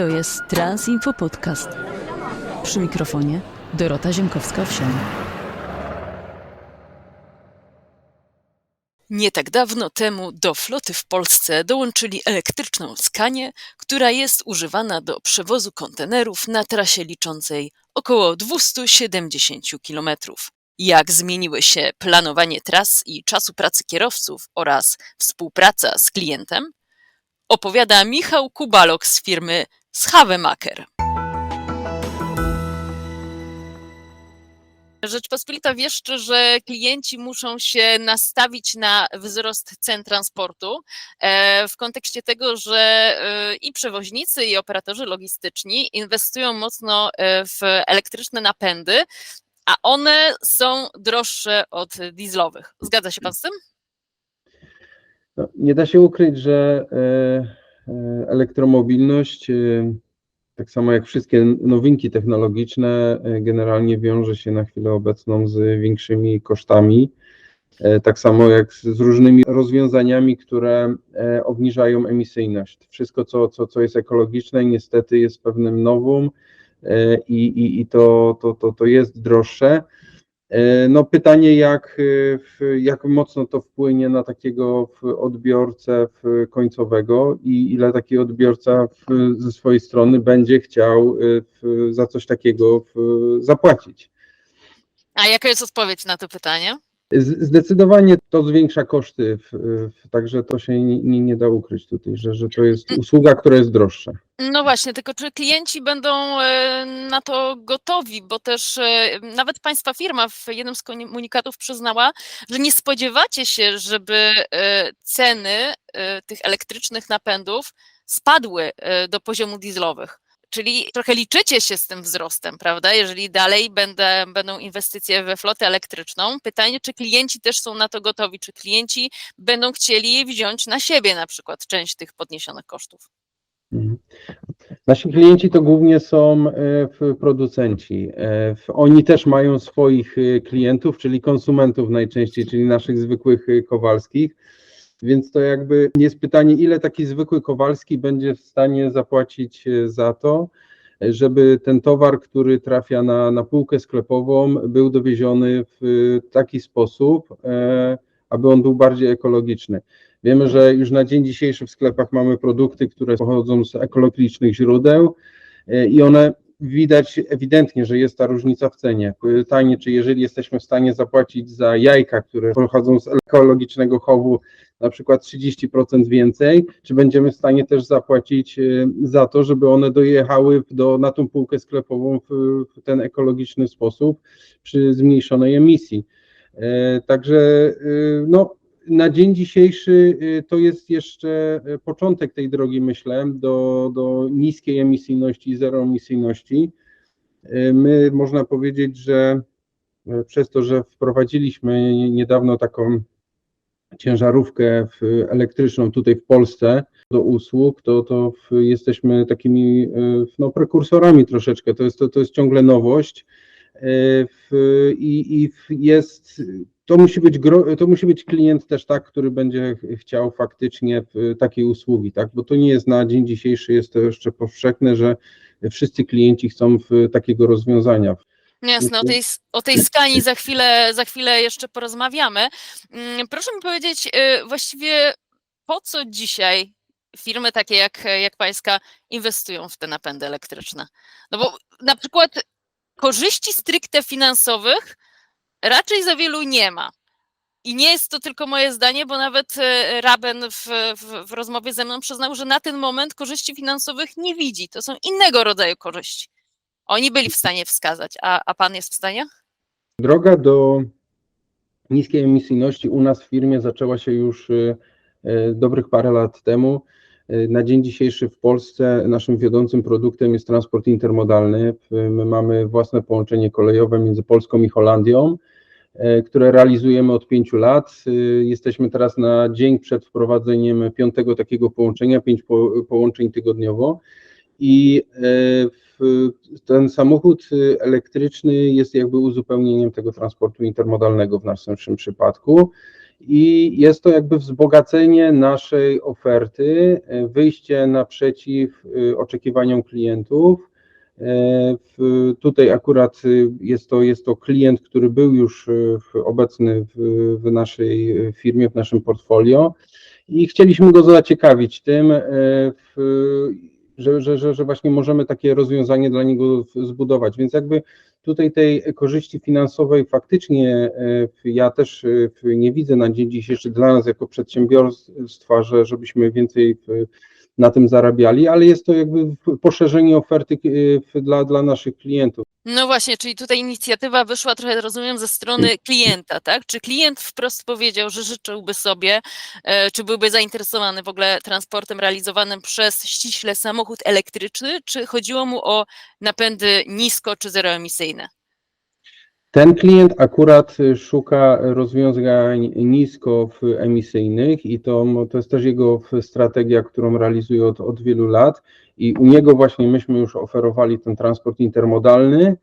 To jest Transinfo Podcast. Przy mikrofonie Dorota Ziemkowska-Owsian. Nie tak dawno temu do floty w Polsce dołączyli elektryczną skanię, która jest używana do przewozu kontenerów na trasie liczącej około 270 km. Jak zmieniły się planowanie tras i czasu pracy kierowców oraz współpraca z klientem? Opowiada Michał Kubalok z firmy Schawemaker. Rzeczpospolita wieszczy, że klienci muszą się nastawić na wzrost cen transportu e, w kontekście tego, że e, i przewoźnicy, i operatorzy logistyczni inwestują mocno e, w elektryczne napędy, a one są droższe od dieslowych. Zgadza się pan z tym? No, nie da się ukryć, że elektromobilność, e, tak samo jak wszystkie nowinki technologiczne, e, generalnie wiąże się na chwilę obecną z większymi kosztami. E, Tak samo jak z, różnymi rozwiązaniami, które e, obniżają emisyjność. Wszystko, co, co, co jest ekologiczne, niestety jest pewnym nowum e, i, i, i to, to, to, to jest droższe. E, No pytanie, jak, e, jak mocno to wpłynie na takiego odbiorcę końcowego i ile taki odbiorca ze swojej strony będzie chciał e, za coś takiego zapłacić. A jaka jest odpowiedź na to pytanie? Zdecydowanie to zwiększa koszty, w, w, także to się nie, nie, da ukryć tutaj, że, że to jest usługa, która jest droższa. No właśnie, tylko czy klienci będą e, na to gotowi, bo też e, nawet państwa firma w jednym z komunikatów przyznała, że nie spodziewacie się, żeby e, ceny tych elektrycznych napędów spadły do poziomu dieslowych. Czyli trochę liczycie się z tym wzrostem, prawda? Jeżeli dalej będę, będą inwestycje we flotę elektryczną, pytanie, czy klienci też są na to gotowi, czy klienci będą chcieli wziąć na siebie na przykład część tych podniesionych kosztów. Mhm. Nasi klienci to głównie są e, producenci. E, Oni też mają swoich e, klientów, czyli konsumentów najczęściej, czyli naszych zwykłych Kowalskich. Więc to jakby jest pytanie, ile taki zwykły Kowalski będzie w stanie zapłacić e, za to, żeby ten towar, który trafia na, na półkę sklepową, był dowieziony w e, taki sposób, e, aby on był bardziej ekologiczny. Wiemy, że już na dzień dzisiejszy w sklepach mamy produkty, które pochodzą z ekologicznych źródeł i one widać ewidentnie, że jest ta różnica w cenie. Pytanie, czy jeżeli jesteśmy w stanie zapłacić za jajka, które pochodzą z ekologicznego chowu, na przykład 30% więcej, czy będziemy w stanie też zapłacić e, za to, żeby one dojechały do, na tą półkę sklepową w, w ten ekologiczny sposób przy zmniejszonej emisji. E, Także e, no, na dzień dzisiejszy y, to jest jeszcze y, początek tej drogi, myślę, do, do niskiej emisyjności i zeroemisyjności. Y, My można powiedzieć, że przez to, że wprowadziliśmy niedawno taką ciężarówkę elektryczną tutaj w Polsce do usług, to, to jesteśmy takimi no, prekursorami troszeczkę. To jest, to, to jest ciągle nowość. Y, w- I, i jest to musi być, gro, to musi być klient też tak, który będzie ch- chciał faktycznie takiej usługi, tak? Bo to nie jest na dzień dzisiejszy, jest to jeszcze powszechne, że wszyscy klienci chcą takiego rozwiązania. Jasne, o tej, o tej skali za chwilę, za chwilę jeszcze porozmawiamy. Mm, Proszę mi powiedzieć, y, właściwie po co dzisiaj firmy takie jak, jak Pańska inwestują w te napędy elektryczne? No bo na przykład korzyści stricte finansowych raczej za wielu nie ma. I nie jest to tylko moje zdanie, bo nawet e, Raben w, w, w rozmowie ze mną przyznał, że na ten moment korzyści finansowych nie widzi. To są innego rodzaju korzyści. Oni byli w stanie wskazać, a, a pan jest w stanie? Droga do niskiej emisyjności u nas w firmie zaczęła się już y, y, dobrych parę lat temu. Y, Na dzień dzisiejszy w Polsce naszym wiodącym produktem jest transport intermodalny. Y, My mamy własne połączenie kolejowe między Polską i Holandią, y, które realizujemy od pięciu lat. Jesteśmy teraz na dzień przed wprowadzeniem piątego takiego połączenia, pięć po, połączeń tygodniowo. I e, ten samochód elektryczny jest jakby uzupełnieniem tego transportu intermodalnego w naszym przypadku. I jest to jakby wzbogacenie naszej oferty, e, wyjście naprzeciw e, oczekiwaniom klientów. E, Tutaj akurat jest to, jest to klient, który był już obecny w, w naszej firmie, w naszym portfolio i chcieliśmy go zaciekawić tym, że, że, że, że właśnie możemy takie rozwiązanie dla niego zbudować. Więc jakby tutaj tej korzyści finansowej faktycznie e, ja też e, nie widzę na dzień dzisiejszy dla nas jako przedsiębiorstwa, że żebyśmy więcej na tym zarabiali, ale jest to jakby poszerzenie oferty e, dla, dla naszych klientów. No właśnie, czyli tutaj inicjatywa wyszła trochę, rozumiem, ze strony klienta, tak? Czy klient wprost powiedział, że życzyłby sobie, e, czy byłby zainteresowany w ogóle transportem realizowanym przez ściśle samochód elektryczny, czy chodziło mu o napędy nisko czy zeroemisyjne? Ten klient akurat szuka rozwiązań niskoemisyjnych i to, to jest też jego strategia, którą realizuje od, od wielu lat. I u niego właśnie myśmy już oferowali ten transport intermodalny,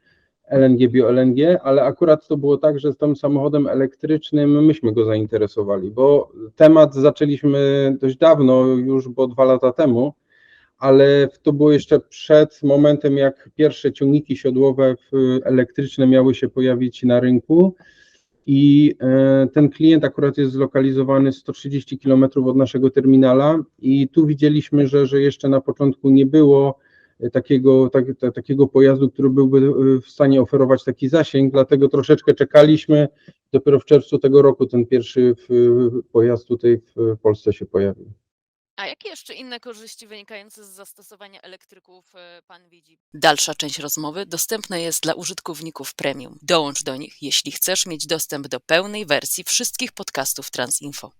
LNG, bio-LNG, ale akurat to było tak, że z tym samochodem elektrycznym myśmy go zainteresowali, bo temat zaczęliśmy dość dawno, już bo dwa lata temu, ale to było jeszcze przed momentem, jak pierwsze ciągniki siodłowe elektryczne miały się pojawić na rynku. I e, ten klient akurat jest zlokalizowany 130 km od naszego terminala, i tu widzieliśmy, że, że jeszcze na początku nie było takiego, tak, ta- takiego pojazdu, który byłby e, w stanie oferować taki zasięg, dlatego troszeczkę czekaliśmy. Dopiero w czerwcu tego roku ten pierwszy pojazd tutaj w Polsce się pojawił. A jakie jeszcze inne korzyści wynikające z zastosowania elektryków e, pan widzi? Dalsza część rozmowy dostępna jest dla użytkowników premium. Dołącz do nich, jeśli chcesz mieć dostęp do pełnej wersji wszystkich podcastów Transinfo.